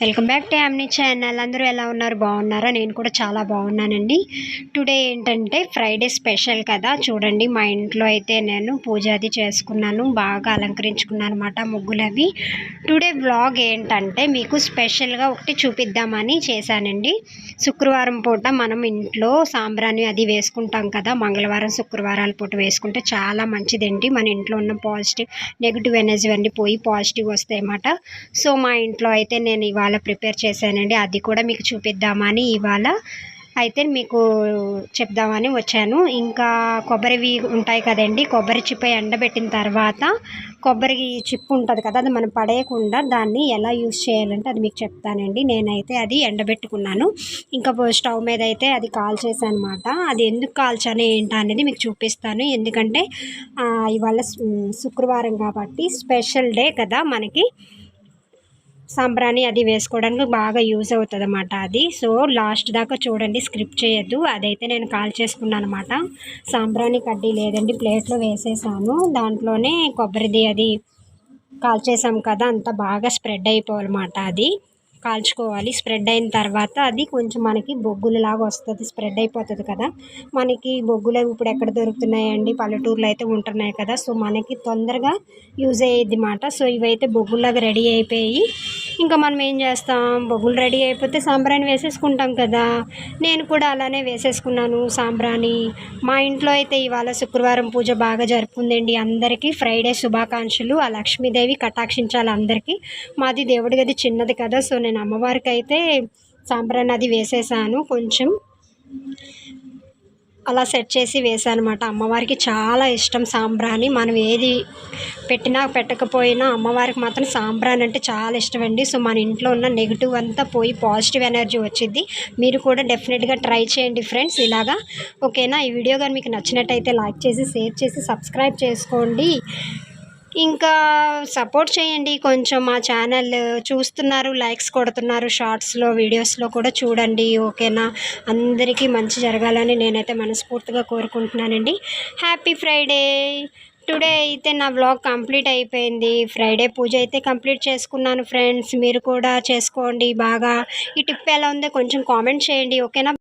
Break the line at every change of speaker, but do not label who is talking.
Welcome back to యామ్ని channel. అందరూ ఎలా ఉన్నారు? బాగున్నారా? నేను కూడా చాలా బాగున్నానండి. టుడే ఏంటంటే ఫ్రైడే స్పెషల్ కదా. చూడండి మా ఇంట్లో అయితే నేను పూజ అది చేసుకున్నాను. బాగా అలంకరించుకున్నాను అనమాట ముగ్గులవి. టుడే వ్లాగ్ ఏంటంటే మీకు స్పెషల్గా ఒకటి చూపిద్దామని చేశానండి. శుక్రవారం పూట మనం ఇంట్లో సాంబ్రాణి అది వేసుకుంటాం కదా. మంగళవారం శుక్రవారాల పూట వేసుకుంటే చాలా మంచిదండి. మన ఇంట్లో ఉన్న పాజిటివ్ నెగిటివ్ ఎనర్జీ అన్నీ పోయి పాజిటివ్ వస్తాయి అన్నమాట. సో మా ఇంట్లో అయితే నేను ఇవాళ ప్రిపేర్ చేశానండి. అది కూడా మీకు చూపిద్దామని ఇవాళ అయితే మీకు చెప్దామని వచ్చాను. ఇంకా కొబ్బరివి ఉంటాయి కదండి కొబ్బరి చిప్ప ఎండబెట్టిన తర్వాత కొబ్బరి చిప్పు ఉంటుంది కదా అది మనం పడేయకుండా దాన్ని ఎలా యూస్ చేయాలంటే అది మీకు చెప్తానండి. నేనైతే అది ఎండబెట్టుకున్నాను. ఇంకా స్టవ్ మీద అయితే అది కాల్చేసాను అనమాట అది ఎందుకు కాల్చాను ఏంటా అనేది మీకు చూపిస్తాను. ఎందుకంటే ఇవాళ శుక్రవారం కాబట్టి స్పెషల్ డే కదా మనకి. సాంబ్రాణి అది వేసుకోవడానికి బాగా యూజ్ అవుతుంది అనమాట అది. సో లాస్ట్ దాకా చూడండి స్క్రిప్ట్ చేయొద్దు. అదైతే నేను కాల్ చేసుకున్నాను అనమాట సాంబ్రాణి కడ్డీ లేదండి ప్లేట్లో వేసేసాను. దాంట్లోనే కొబ్బరిది అది కాల్చేసాం కదా అంతా బాగా స్ప్రెడ్ అయిపోవాలన్నమాట అది. కాల్చుకోవాలి. స్ప్రెడ్ అయిన తర్వాత అది కొంచెం మనకి బొగ్గులు లాగా వస్తుంది స్ప్రెడ్ అయిపోతుంది కదా. మనకి బొగ్గులు ఇప్పుడు ఎక్కడ దొరుకుతున్నాయండి? పల్లెటూరులో అయితే ఉంటున్నాయి కదా. సో మనకి తొందరగా యూజ్ అయ్యేది మాట సో ఇవైతే బొగ్గులాగా రెడీ అయిపోయి ఇంకా మనం ఏం చేస్తాం? బొగ్గులు రెడీ అయిపోతే సాంబ్రాణి వేసేసుకుంటాం కదా. నేను కూడా అలానే వేసేసుకున్నాను సాంబ్రాణి. మా ఇంట్లో అయితే ఇవాళ శుక్రవారం పూజ బాగా జరుపుకుందండి అందరికీ. ఫ్రైడే శుభాకాంక్షలు. ఆ లక్ష్మీదేవి కటాక్షించాలి అందరికీ. మాది దేవుడి గది చిన్నది కదా సో నేను అమ్మవారికి అయితే సాంబ్రాణి అది వేసేసాను కొంచెం. అలా సెట్ చేసి వేసాను అనమాట అమ్మవారికి చాలా ఇష్టం సాంబ్రాణి. మనం ఏది పెట్టినా పెట్టకపోయినా అమ్మవారికి మాత్రం సాంబ్రాణి అంటే చాలా ఇష్టం అండి సో మన ఇంట్లో ఉన్న నెగిటివ్ అంతా పోయి పాజిటివ్ ఎనర్జీ వచ్చింది మీరు కూడా డెఫినెట్గా ట్రై చేయండి ఫ్రెండ్స్. ఇలాగా ఓకేనా? ఈ వీడియో కానీ మీకు నచ్చినట్టయితే లైక్ చేసి షేర్ చేసి సబ్స్క్రైబ్ చేసుకోండి. ఇంకా సపోర్ట్ చేయండి. కొంచెం మా ఛానల్ చూస్తున్నారు లైక్స్ కొడుతున్నారు షార్ట్స్లో వీడియోస్లో కూడా చూడండి ఓకేనా? అందరికీ మంచి జరగాలని నేనైతే మనస్ఫూర్తిగా కోరుకుంటున్నానండి. Happy Friday! టుడే అయితే నా వ్లాగ్ కంప్లీట్ అయిపోయింది. ఫ్రైడే పూజ అయితే కంప్లీట్ చేసుకున్నాను ఫ్రెండ్స్. మీరు కూడా చేసుకోండి బాగా. ఈ టిప్ ఎలా ఉందో కొంచెం కామెంట్ చేయండి ఓకేనా?